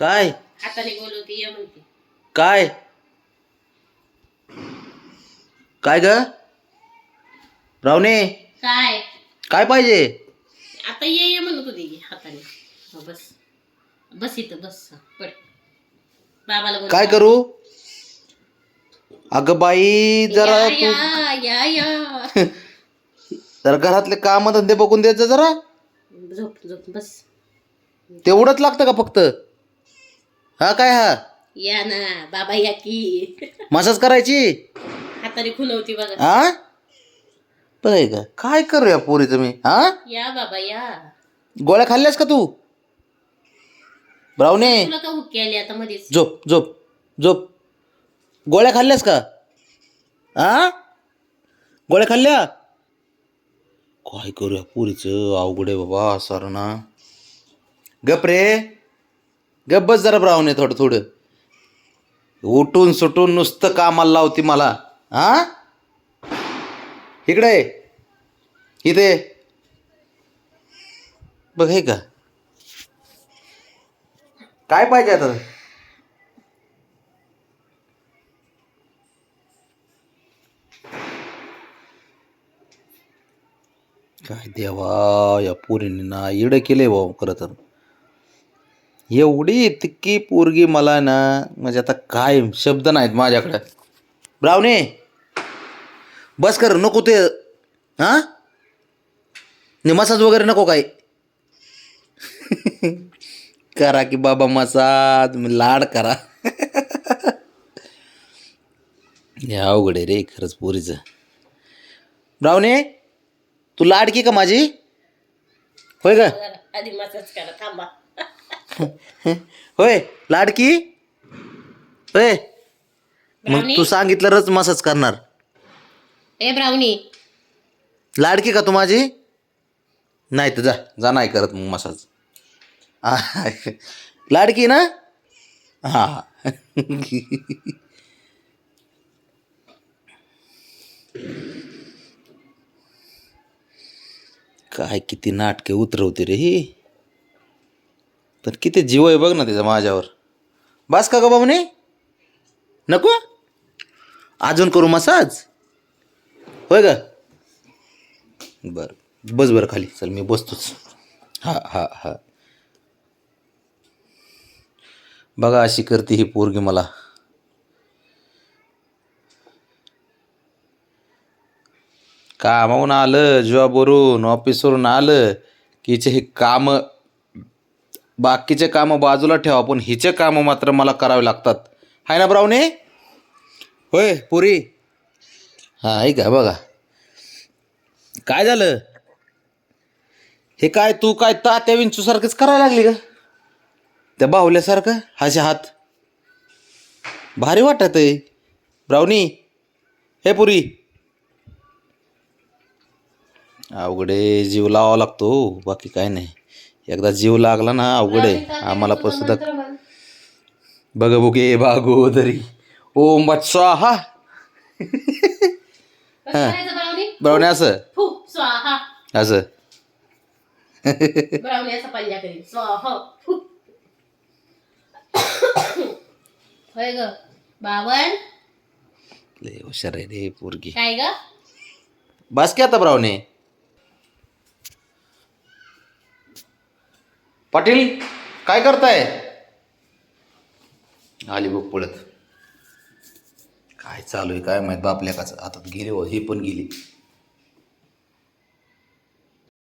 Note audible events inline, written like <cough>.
काय? हाताने बोलवते ये म्हणते. काय? काय ग? रावणे? काय? काय पाहिजे? आता ये ये म्हणत होती की हाताने. हो, बस. बस इथं बस. पड. बाबाला बोल काय करू? अगं बाई जरा या, तू या या या. <laughs> जरा घरातले काम धंदे बघून द्यायचं जरा. झोप झोप बस. तेवढंच लागतं का फक्त? हा काय हा? या ना बाबा या की. मसाज करायची? हाताने खुलवती बघा. हा? बघाय का? काय करूया पोरी तुम्ही हा? या बाबा या. गोळ्या खाल्ल्यास का तू? ब्राऊने तुला का हुक्की आली आता मध्येच? झोप झोप झोप. गोळ्या खाल्ल्यास का? आ गोळ्या खाल्ल्या? काय करूया पुरीचं? अवघड आहे बाबा सर ना. गप रे. गप जरा जरा ब्राऊने थोडं थोडं. उठून सुटून नुसतं कामाला लावती मला. हा इकडे इथे बघ हे का? काय पाहिजे आता? काय देवा या पुरीने ना इडं केले भाऊ खरं तर. एवढी तिक्की पोरगी मला ना म्हणजे आता काय शब्द नाहीत माझ्याकडं. ब्रावणे बस कर नको ते हां? मसाज वगैरे नको काय <laughs> करा की बाबा मसाज लाड करा. या अवघड आहे रे खरंच पोरीचं. ब्रावणे तू लाडकी का माझी? होय का? आधी मसाज करा थांबा. <laughs> <laughs> होय लाडकी? होय मग ब्राउनी? तू सांगितलंच मसाज करणार. ए ब्राउनी. लाडकी का तू माझी? नाही तर जा जा नाही करत मग मसाज. आ, लाडकी ना? हा. काय किती नाटके उतरवते रे ही. पण किती जीव आहे बघ ना त्याचा माझ्यावर. बस का ग बाबूने? नको? अजून करू मसाज? होय का बरं. बस बरं खाली. चल मी बसतोच. हा हा हा. बघा अशी करते ही पोरगी मला. कामावून आलं जॉबवरून ऑफिसवरून आलं की हिचे हे कामं बाकीचे कामं बाजूला ठेवा पण हिचे कामं मात्र मला करावे लागतात. हाय ना ब्राऊने होय पुरी. हां आहे का बघा. काय झालं? हे काय तू काय तात्या विंचूसारखंच करायला लागली का? त्या बाहुल्यासारखं? हाचे हात. भारी वाटत आहे. ब्राऊनी हे पुरी. अवघडे जीव लावावा लागतो बाकी काय नाही. एकदा जीव लागला ना अवघड आहे. आम्हाला पण सुद्धा बघ बुके बागोदरी ओम बच्चा हा. ब्राऊनी असं? स्वाहा. असं. स्वाहा. होय ग. बावन. लय हुशार आहे रे पोरगी. काय ग? बस की आता ब्राऊने पाटील काय करताय? आली बघ पळत. काय चालू आहे काय माहीत बापल्या काच आता गेली हो ही पण गेली.